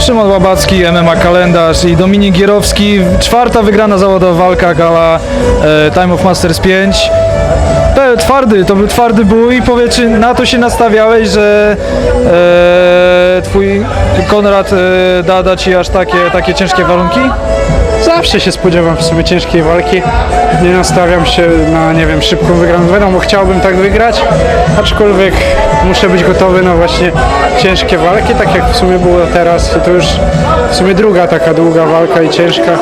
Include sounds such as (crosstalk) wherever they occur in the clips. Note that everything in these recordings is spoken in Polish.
Szymon Łabacki, MMA Kalendarz i Dominik Gierowski. Czwarta wygrana zawodowa walka gala e, Time of Masters 5. Pe- Twardy, to był twardy bój. Powiedz, czy na to się nastawiałeś, że e, twój Konrad e, da, da ci aż takie, takie ciężkie warunki? Zawsze się spodziewam w ciężkiej walki. Nie nastawiam się na, nie wiem, szybką wygraną. Wiadomo, chciałbym tak wygrać, aczkolwiek muszę być gotowy na właśnie ciężkie walki, tak jak w sumie było teraz. To już w sumie druga taka długa walka i ciężka.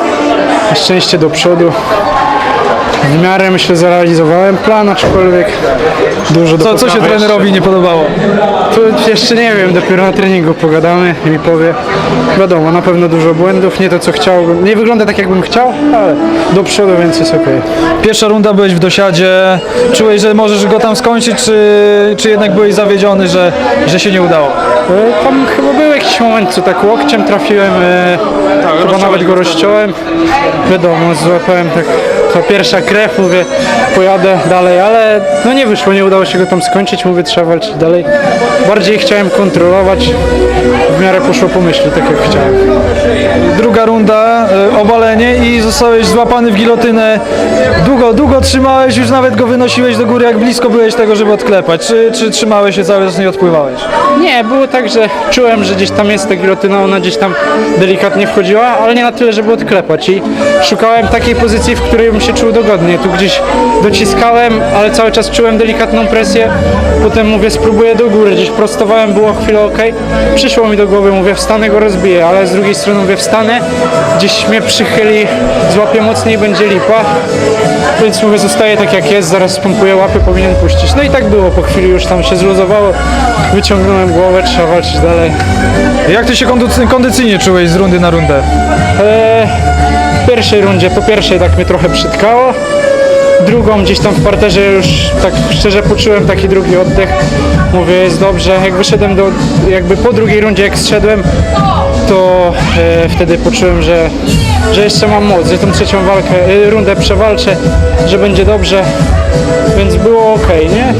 Na szczęście do przodu. W miarę myślę zrealizowałem plan, aczkolwiek dużo do Co, co się trenerowi nie podobało? to jeszcze nie wiem, dopiero na treningu pogadamy i mi powie. Wiadomo, na pewno dużo błędów, nie to co chciałbym. Nie wygląda tak jakbym chciał, ale do przodu, więc jest okej. Pierwsza runda byłeś w dosiadzie. Czułeś, że możesz go tam skończyć, czy, czy jednak byłeś zawiedziony, że, że się nie udało? E, Tam chyba był jakiś moment, co tak łokciem trafiłem, e, chyba nawet go rozciąłem. Wiadomo, złapałem tak, ta pierwsza krew, mówię, pojadę dalej, ale no nie wyszło, nie udało się go tam skończyć, mówię, trzeba walczyć dalej. Bardziej chciałem kontrolować, miarę poszło po myśli, tak jak chciałem. Druga runda, e, obalenie i zostałeś złapany w gilotynę. Długo, długo trzymałeś, już nawet go wynosiłeś do góry, jak blisko byłeś tego, żeby odklepać. Czy, czy trzymałeś się cały czas i odpływałeś? Nie, było tak, że czułem, że gdzieś tam jest ta gilotyna, ona gdzieś tam delikatnie wchodziła, ale nie na tyle, żeby odklepać i szukałem takiej pozycji, w której bym się czuł dogodnie. Tu gdzieś dociskałem, ale cały czas czułem delikatną presję, potem mówię, spróbuję do góry, gdzieś prostowałem, było chwilę ok. Przyszło mi do głowy, mówię, wstanę go rozbiję, ale z drugiej strony mówię, wstanę, gdzieś mnie przychyli, złapię mocniej, będzie lipa, więc mówię, zostaje tak jak jest, zaraz spompuję łapy, powinien puścić. No i tak było, po chwili już tam się zluzowało, wyciągnąłem głowę, trzeba walczyć dalej. Jak ty się kondycy- kondycyjnie czułeś z rundy na rundę? Eee, w pierwszej rundzie, po pierwszej tak mnie trochę przytkało. Drugą gdzieś tam w parterze już tak szczerze poczułem taki drugi oddech. Mówię, jest dobrze. Jak wyszedłem do, jakby po drugiej rundzie jak zszedłem, to e, wtedy poczułem, że, że jeszcze mam moc, że tą trzecią walkę, e, rundę przewalczę, że będzie dobrze, więc było ok, nie?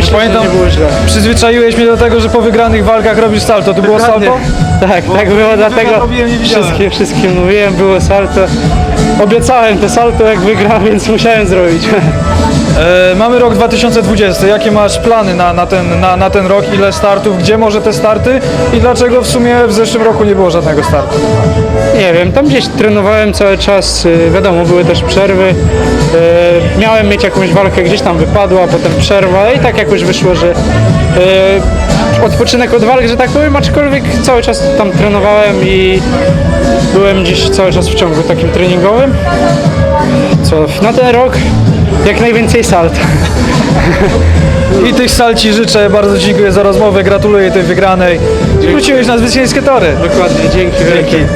Myślę, Pamiętam- że nie było źle. Przyzwyczaiłeś mnie do tego, że po wygranych walkach robisz salto. To było salto? Tak, tak było, dlatego robiłem, nie widziałem. wszystkim, wszystkim mówiłem, było salto. Obiecałem to salto jak wygram, więc musiałem zrobić. (laughs) E, mamy rok 2020. Jakie masz plany na, na, ten, na, na ten rok? Ile startów? Gdzie może te starty? I dlaczego w sumie w zeszłym roku nie było żadnego startu? Nie wiem, tam gdzieś trenowałem cały czas, y, wiadomo, były też przerwy. Y, Miałem mieć jakąś walkę, gdzieś tam wypadła, potem przerwa i tak jakoś wyszło, że y, odpoczynek od walk, że tak powiem, aczkolwiek cały czas tam trenowałem i byłem gdzieś cały czas w ciągu takim treningowym. Co, na ten rok jak najwięcej salt. I tych sal ci życzę. Bardzo dziękuję za rozmowę. Gratuluję tej wygranej. Wróciłeś na zwycięskie tory. Dokładnie, dzięki wielkie.